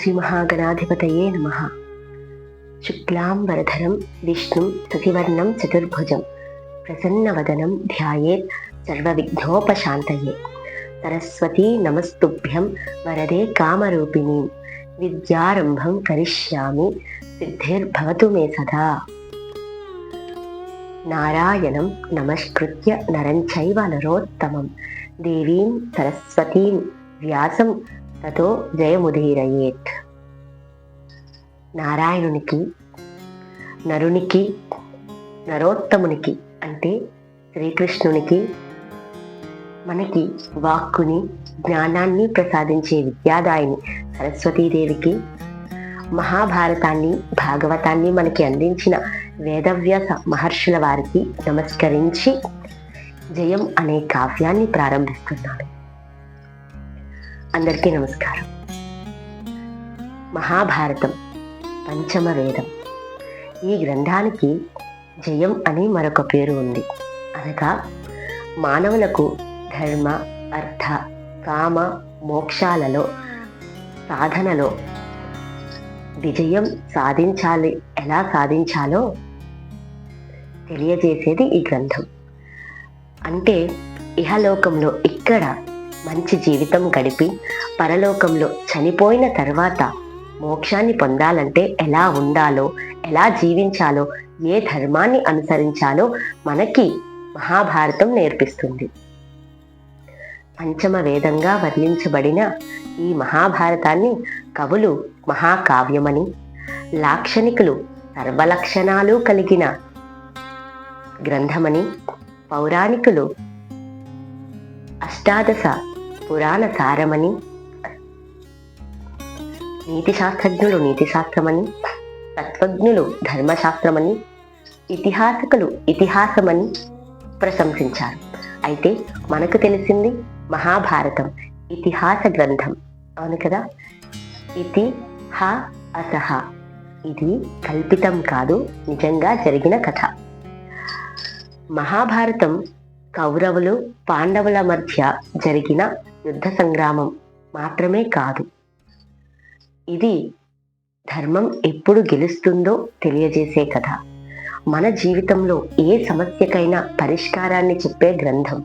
శ్రీమహాగణాధిపతయే నమ శుక్లాం వరధరం విష్ణుం శశివర్ణం చతుర్భుజం ప్రసన్నవదనం ధ్యాయేత్ సర్వవిఘ్నోపశాంతయే సరస్వతీ నమస్తుభ్యం వరదే కామరూపిణి విద్యారంభం కరిష్యామి సిద్ధిర్భవతు మే సదా నారాయణం నమస్కృత్య నరంచైవ నరోత్తమం దేవీం సరస్వతీం వ్యాసం తతో జయముదీరయేత్ నారాయణునికి నరునికి నరోత్తమునికి అంటే శ్రీకృష్ణునికి మనకి వాక్కుని జ్ఞానాన్ని ప్రసాదించే విద్యాదాయిని సరస్వతీదేవికి మహాభారతాన్ని భాగవతాన్ని మనకి అందించిన వేదవ్యాస మహర్షుల వారికి నమస్కరించి జయం అనే కావ్యాన్ని ప్రారంభిస్తున్నాను. అందరికీ నమస్కారం. మహాభారతం పంచమ వేదం. ఈ గ్రంథానికి జయం అని మరొక పేరు ఉంది. అనగా మానవులకు ధర్మ అర్థ కామ మోక్షాలలో సాధనలో విజయం సాధించాలి ఎలా సాధించాలో తెలియజేసేది ఈ గ్రంథం. అంటే ఇహలోకంలో ఇక్కడ మంచి జీవితం గడిపి పరలోకంలో చనిపోయిన తర్వాత మోక్షాన్ని పొందాలంటే ఎలా ఉండాలో ఎలా జీవించాలో ఏ ధర్మాన్ని అనుసరించాలో మనకి మహాభారతం నేర్పిస్తుంది. పంచమ వేదంగా వర్ణించబడిన ఈ మహాభారతాన్ని కవులు మహాకావ్యమని లాక్షణికులు సర్వలక్షణాలు కలిగిన గ్రంథమని పౌరాణికులు అష్టాదశ పురాణ సారమని నీతి శాస్త్రజ్ఞులు నీతి శాస్త్రమని తత్వజ్ఞులు ధర్మశాస్త్రమని ఇతిహాసకులు ఇతిహాసమని ప్రశంసించారు. అయితే మనకు తెలిసింది మహాభారతం ఇతిహాస గ్రంథం. అవును కదా? ఇతి హ అసహ ఇది కల్పితం కాదు నిజంగా జరిగిన కథ. మహాభారతం కౌరవులు పాండవుల మధ్య జరిగిన యుద్ధ సంగ్రామం మాత్రమే కాదు. ఇది ధర్మం ఎప్పుడు గెలుస్తుందో తెలియజేసే కథ. మన జీవితంలో ఏ సమస్యకైనా పరిష్కారాన్ని చెప్పే గ్రంథం.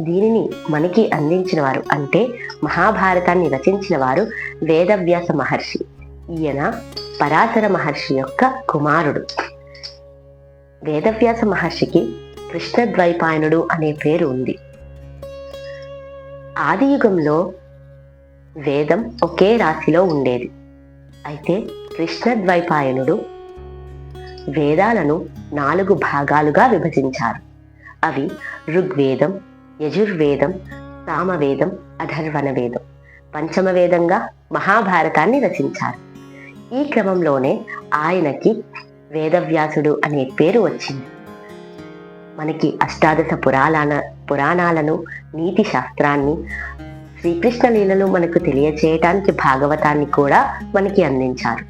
దీనిని మనకి అందించిన వారు అంటే మహాభారతాన్ని రచించిన వారు వేదవ్యాస మహర్షి. ఈయన పరాశర మహర్షి యొక్క కుమారుడు. వేదవ్యాస మహర్షికి కృష్ణద్వైపాయనుడు అనే పేరు ఉంది. ఆదియుగంలో వేదం ఒకే రాశిలో ఉండేది. అయితే కృష్ణద్వైపాయనుడు వేదాలను నాలుగు భాగాలుగా విభజించారు. అవి ఋగ్వేదం యజుర్వేదం సామవేదం అధర్వణ వేదం పంచమ వేదంగా మహాభారతాన్ని రచించారు. ఈ క్రమంలోనే ఆయనకి వేదవ్యాసుడు అనే పేరు వచ్చింది. మనకి అష్టాదశ పురాణాల పురాణాలను నీతి శాస్త్రాన్ని శ్రీకృష్ణ లీలను మనకు తెలియచేయటానికి భాగవతాన్ని కూడా మనకి అందించారు.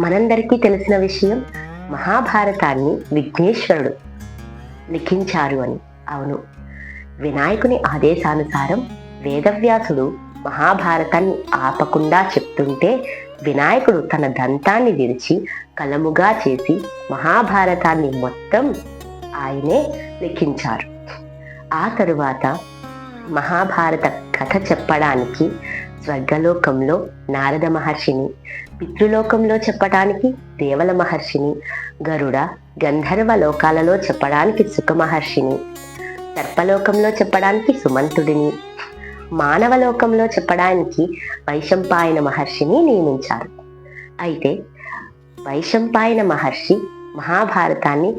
మనందరికీ తెలిసిన విషయం మహాభారతాన్ని విఘ్నేశ్వరుడు లిఖించారు అని. అవును. వినాయకుని ఆదేశానుసారం వేదవ్యాసుడు మహాభారతాన్ని ఆపకుండా చెప్తుంటే వినాయకుడు తన దంతాన్ని విరిచి కలముగా చేసి మహాభారతాన్ని మొత్తం ఆయనే లిఖించారు. ఆ తరువాత మహాభారత కథ చెప్పడానికి స్వర్గలోకంలో నారద మహర్షిని పితృలోకంలో చెప్పడానికి దేవల మహర్షిని గరుడ గంధర్వ లోకాలలో చెప్పడానికి సుఖ మహర్షిని సర్పలోకంలో చెప్పడానికి సుమంతుడిని మానవ లోకంలో చెప్పడానికి వైశంపాయన మహర్షిని నియమించారు. అయితే వైశంపాయన మహర్షి మహాభారతాన్ని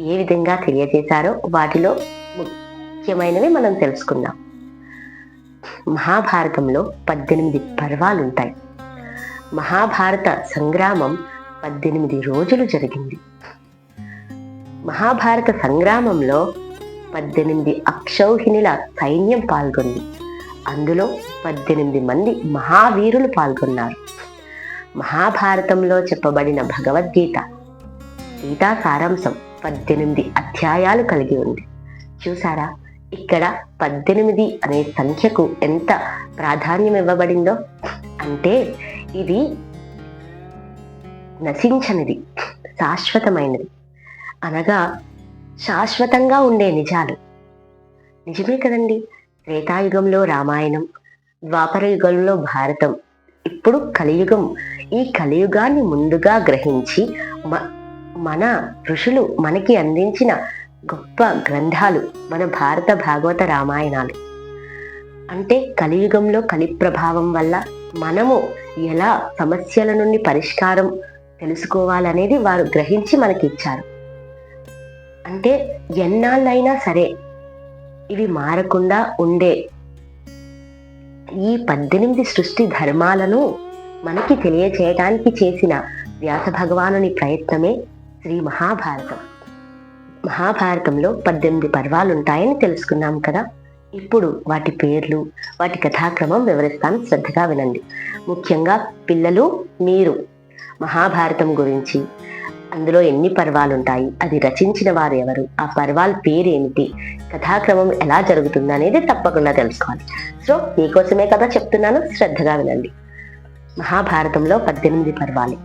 ఏ విధంగా తెలియజేశారో వాటిలో ముఖ్యమైనవి మనం తెలుసుకుందాం. మహాభారతంలో పద్దెనిమిది పర్వాలుంటాయి. మహాభారత సంగ్రామం పద్దెనిమిది రోజులు జరిగింది. మహాభారత సంగ్రామంలో పద్దెనిమిది అక్షౌహిణుల సైన్యం పాల్గొంది. అందులో పద్దెనిమిది మంది మహావీరులు పాల్గొన్నారు. మహాభారతంలో చెప్పబడిన భగవద్గీత గీతా సారాంశం పద్దెనిమిది అధ్యాయాలు కలిగి ఉంది. చూసారా ఇక్కడ పద్దెనిమిది అనే సంఖ్యకు ఎంత ప్రాధాన్యం ఇవ్వబడిందో? అంటే ఇది నశించనిది శాశ్వతమైనది. అనగా శాశ్వతంగా ఉండే నిజాలు. నిజమే కదండి? త్రేతాయుగంలో రామాయణం ద్వాపర యుగంలో భారతం. ఇప్పుడు కలియుగం. ఈ కలియుగాన్ని ముందుగా గ్రహించి మన ఋషులు మనకి అందించిన గొప్ప గ్రంథాలు మన భారత భాగవత రామాయణాలు. అంటే కలియుగంలో కలి ప్రభావం వల్ల మనము ఎలా సమస్యల నుండి పరిష్కారం తెలుసుకోవాలనేది వారు గ్రహించి మనకి ఇచ్చారు అంటే ఎన్నాళ్ళైనా సరే ఇవి మారకుండా ఉండే ఈ పద్దెనిమిది సృష్టి ధర్మాలను మనకి తెలియచేయడానికి చేసిన వ్యాస భగవానుని ప్రయత్నమే శ్రీ మహాభారతం. మహాభారతంలో పద్దెనిమిది పర్వాలు ఉంటాయని తెలుసుకున్నాం కదా. ఇప్పుడు వాటి పేర్లు వాటి కథాక్రమం వివరిస్తాను. శ్రద్ధగా వినండి. ముఖ్యంగా పిల్లలు మీరు మహాభారతం గురించి. అందులో ఎన్ని పర్వాలుంటాయి? అది రచించిన వారు ఎవరు? ఆ పర్వాల పేరేమిటి? కథాక్రమం ఎలా జరుగుతుంది అనేది తప్పకుండా తెలుసుకోవాలి. సో మీకోసమే కదా చెప్తున్నాను. శ్రద్ధగా వినండి. మహాభారతంలో పద్దెనిమిది పర్వాలు.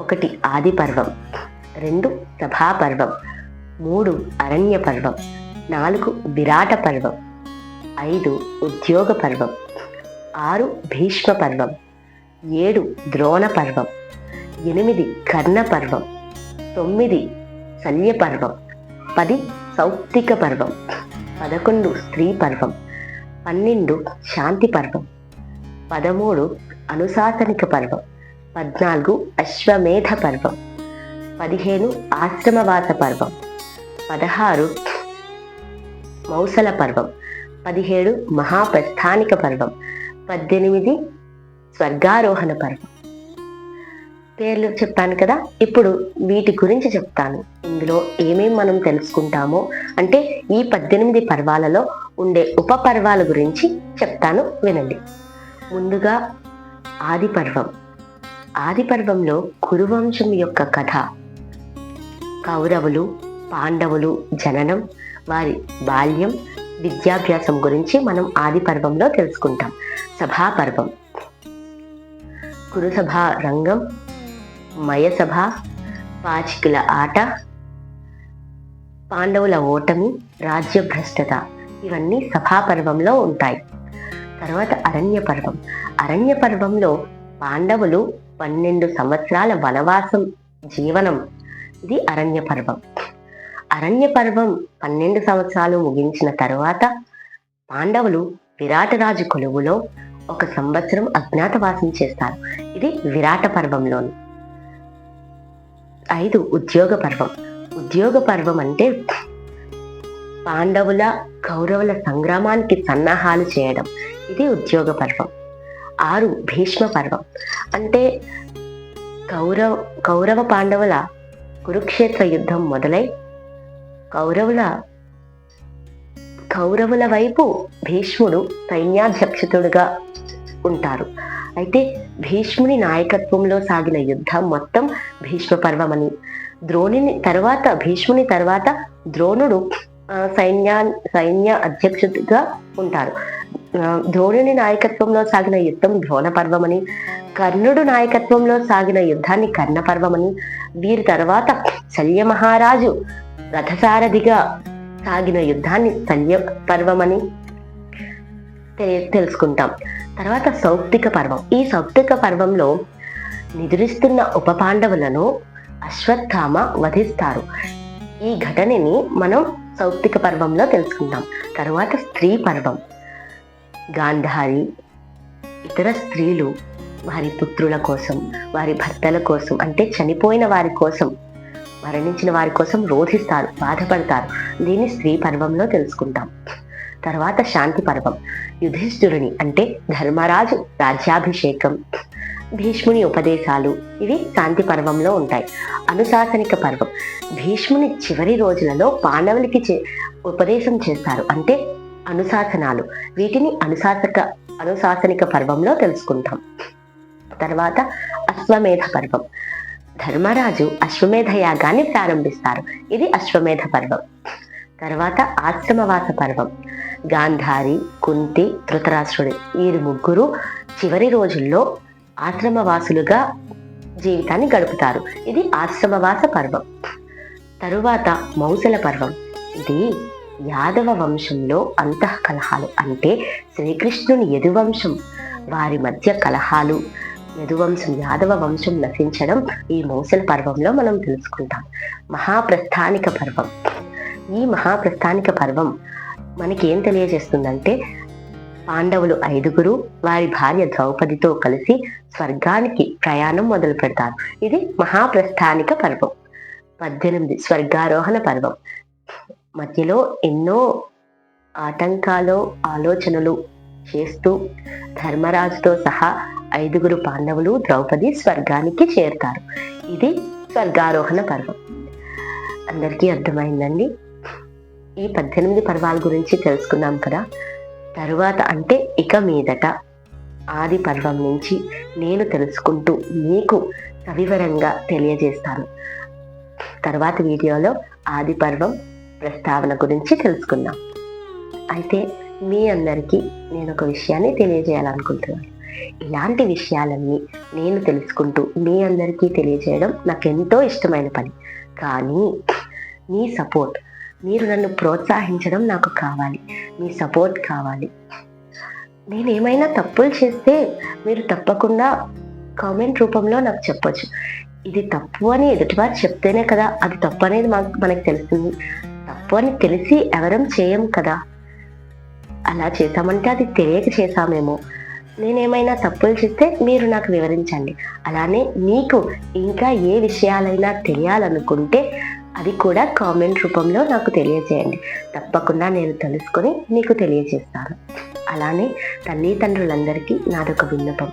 ఒకటి ఆది పర్వం. రెండు సభాపర్వం మూడు అరణ్య పర్వం నాలుగు విరాట పర్వం ఐదు ఉద్యోగ పర్వం ఆరు భీష్మ పర్వం ఏడు ద్రోణ పర్వం ఎనిమిది కర్ణ పర్వం తొమ్మిది శల్య పర్వం పది సౌప్తిక పర్వం పదకొండు స్త్రీ పర్వం పన్నెండు శాంతి పర్వం పదమూడు అనుశాసనిక పర్వం పద్నాలుగు అశ్వమేధ పర్వం పదిహేను ఆశ్రమవాస పర్వం. పదహారు మౌసల పర్వం. పదిహేడు మహాప్రస్థానిక పర్వం. పద్దెనిమిది స్వర్గారోహణ పర్వం. పేర్లు చెప్పాను కదా? ఇప్పుడు వీటి గురించి చెప్తాను. ఇందులో ఏమేం మనం తెలుసుకుంటామో అంటే ఈ పద్దెనిమిది పర్వాలలో ఉండే ఉప పర్వాల గురించి చెప్తాను వినండి. ముందుగా ఆది పర్వం. ఆది పర్వంలో కురువంశం యొక్క కథ. కౌరవులు పాండవులు జననం వారి బాల్యం విద్యాభ్యాసం గురించి మనం ఆది పర్వంలో తెలుసుకుంటాం. సభాపర్వం కురుసభా రంగం మయసభ పాచికల ఆట పాండవుల ఓటమి రాజ్యభ్రష్టత ఇవన్నీ సభాపర్వంలో ఉంటాయి. తర్వాత అరణ్య పర్వం. అరణ్య పర్వంలో పాండవులు పన్నెండు సంవత్సరాల వనవాసం జీవనం ఇది అరణ్య పర్వం. అరణ్య పర్వం పన్నెండు సంవత్సరాలు ముగించిన తరువాత పాండవులు విరాటరాజు కొలువులో ఒక సంవత్సరం అజ్ఞాతవాసం చేస్తారు. ఇది విరాట పర్వంలోని ఐదు ఉద్యోగ పర్వం. ఉద్యోగ పర్వం అంటే పాండవుల కౌరవుల సంగ్రామానికి సన్నాహాలు చేయడం. ఇది ఉద్యోగ పర్వం. ఆరు భీష్మ పర్వం. అంటే కౌరవ కౌరవ పాండవుల కురుక్షేత్ర యుద్ధం మొదలై కౌరవుల కౌరవుల వైపు భీష్ముడు సైన్యాధ్యక్షుడుగా ఉంటారు. అయితే భీష్ముని నాయకత్వంలో సాగిన యుద్ధం మొత్తం భీష్మ పర్వమని. ద్రోణుని తర్వాత భీష్ముని తర్వాత ద్రోణుడు సైన్యా సైన్య అధ్యక్షుడిగా ఉంటారు. ద్రోణుని నాయకత్వంలో సాగిన యుద్ధం ద్రోణ పర్వమని కర్ణుడు నాయకత్వంలో సాగిన యుద్ధాన్ని కర్ణ పర్వమని వీరి తర్వాత శల్య మహారాజు రథసారథిగా సాగిన యుద్ధాన్ని శల్య పర్వమని తె- తెలుసుకుంటాం. తర్వాత సౌప్తిక పర్వం. ఈ సౌప్తిక పర్వంలో నిద్రిస్తున్న ఉప పాండవులను అశ్వత్థామ వధిస్తారు. ఈ ఘటనని మనం సౌప్తిక పర్వంలో తెలుసుకుంటాం. తర్వాత స్త్రీ పర్వం. గాంధారి ఇతర స్త్రీలు వారి పుత్రుల కోసం వారి భర్తల కోసం అంటే చనిపోయిన వారి కోసం మరణించిన వారి కోసం రోధిస్తారు బాధపడతారు. దీన్ని స్త్రీ పర్వంలో తెలుసుకుంటాం. తర్వాత శాంతి పర్వం. యుధిష్ఠురుని అంటే ధర్మరాజు రాజ్యాభిషేకం. భీష్ముని ఉపదేశాలు ఇవి శాంతి పర్వంలో ఉంటాయి. అనుశాసనిక పర్వం. భీష్ముని చివరి రోజులలో పాండవులకి చే- ఉపదేశం చేస్తారు. అంటే అనుశాసనాలు. వీటిని అనుశాసక అనుశాసనిక పర్వంలో తెలుసుకుంటాం. తర్వాత అశ్వమేధ పర్వం. ధర్మరాజు అశ్వమేధ యాగాన్ని ప్రారంభిస్తారు. ఇది అశ్వమేధ పర్వం. తర్వాత ఆశ్రమవాస పర్వం. గాంధారి కుంతి ధృతరాష్ట్రుడు వీరు ముగ్గురు చివరి రోజుల్లో ఆశ్రమవాసులుగా జీవితాన్ని గడుపుతారు. ఇది ఆశ్రమవాస పర్వం. తరువాత మౌసల పర్వం. ఇది యాదవ వంశంలో అంతః కలహాలు అంటే శ్రీకృష్ణుని యదువంశం. వారి మధ్య కలహాలు యదువంశం యాదవ వంశం నశించడం ఈ మౌసల పర్వంలో మనం తెలుసుకుంటాం. మహాప్రస్థానిక పర్వం. ఈ మహాప్రస్థానిక పర్వం మనకి ఏం తెలియజేస్తుందంటే పాండవులు ఐదుగురు వారి భార్య ద్రౌపదితో కలిసి స్వర్గానికి ప్రయాణం మొదలు పెడతారు. ఇది మహాప్రస్థానిక పర్వం. పద్దెనిమిది స్వర్గారోహణ పర్వం. మధ్యలో ఎన్నో ఆటంకాలు ఆలోచనలు చేస్తూ ధర్మరాజుతో సహా ఐదుగురు పాండవులు ద్రౌపది స్వర్గానికి చేరుతారు. ఇది స్వర్గారోహణ పర్వం. అందరికీ అర్థమైందండి? ఈ పద్దెనిమిది పర్వాల గురించి తెలుసుకున్నాం కదా? తరువాత అంటే ఇక మీదట ఆది పర్వం నుంచి నేను తెలుసుకుంటూ మీకు సవివరంగా తెలియజేస్తాను. తర్వాత వీడియోలో ఆది పర్వం ప్రస్తావన గురించి తెలుసుకుందాం. అయితే మీ అందరికీ నేను ఒక విషయాన్ని తెలియజేయాలనుకుంటున్నాను. ఇలాంటి విషయాలన్నీ నేను తెలుసుకుంటూ మీ అందరికీ తెలియజేయడం నాకు ఎంతో ఇష్టమైన పని. కానీ మీ సపోర్ట్ మీరు నన్ను ప్రోత్సహించడం నాకు కావాలి. మీ సపోర్ట్ కావాలి. నేను ఏమైనా తప్పులు చేస్తే మీరు తప్పకుండా కామెంట్ రూపంలో నాకు చెప్పొచ్చు. ఇది తప్పు అని ఎదుటివారు చెప్తేనే కదా అది తప్పు అనేది మాకు మనకు తెలుస్తుంది. తప్పు అని తెలిసి ఎవరం చేయం కదా. అలా చేసామంటే అది తెలియక చేసామేమో నేనేమైనా తప్పులు చేస్తే మీరు నాకు వివరించండి. అలానే మీకు ఇంకా ఏ విషయాలైనా తెలియాలనుకుంటే అది కూడా కామెంట్ రూపంలో నాకు తెలియజేయండి. తప్పకుండా నేను తెలుసుకొని మీకు తెలియజేస్తాను. అలానే తల్లిదండ్రులందరికీ నాదొక విన్నపం.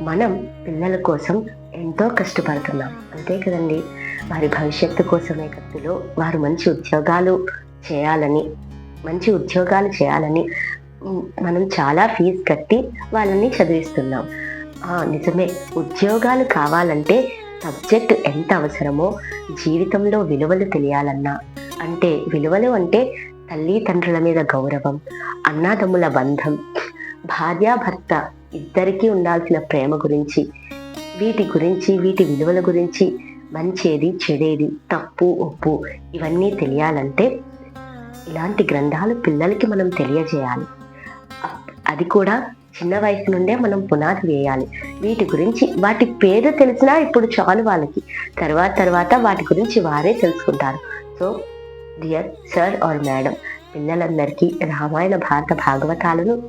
మనం పిల్లల కోసం ఎంతో కష్టపడుతున్నాం. అంతే కదండి? వారి భవిష్యత్తు కోసమే కత్తిలో వారు మంచి ఉద్యోగాలు చేయాలని మంచి ఉద్యోగాలు చేయాలని మనం చాలా ఫీజు కట్టి వాళ్ళని చదివిస్తున్నాం. నిజమే. ఉద్యోగాలు కావాలంటే సబ్జెక్ట్ ఎంత అవసరమో జీవితంలో విలువలు తెలియాలన్నా. అంటే విలువలు అంటే తల్లి తండ్రుల మీద గౌరవం అన్నాదమ్ముల బంధం భార్యాభర్త ఇద్దరికీ ఉండాల్సిన ప్రేమ గురించి వీటి గురించి వీటి విలువల గురించి మంచేది చెడేది తప్పు ఒప్పు ఇవన్నీ తెలియాలంటే ఇలాంటి గ్రంథాలు పిల్లలకి మనం తెలియజేయాలి. అది కూడా చిన్న వయసు నుండే మనం పునాది వేయాలి. వీటి గురించి వాటి పేరు తెలిసినా ఇప్పుడు చాలు వాళ్ళకి. తర్వాత తర్వాత వాటి గురించి వారే తెలుసుకుంటారు. So dear sir or madam పిల్లలందరికీ రామాయణ భారత భాగవతాలను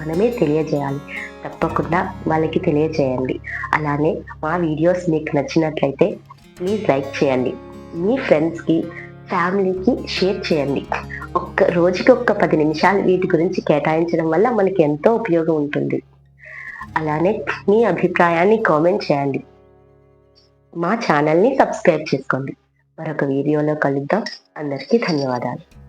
మనమే తెలియజేయాలి. తప్పకుండా వాళ్ళకి తెలియజేయండి. అలానే మా వీడియోస్ మీకు నచ్చినట్లయితే ప్లీజ్ లైక్ చేయండి. మీ ఫ్రెండ్స్కి ఫ్యామిలీకి షేర్ చేయండి. ఒక్క రోజుకి ఒక్క పది నిమిషాలు వీటి గురించి కేటాయించడం వల్ల మనకి ఎంతో ఉపయోగం ఉంటుంది. అలానే మీ అభిప్రాయాన్ని కామెంట్ చేయండి. మా ఛానల్ని సబ్స్క్రైబ్ చేసుకోండి. మరొక వీడియోలో కలుద్దాం. అందరికీ ధన్యవాదాలు.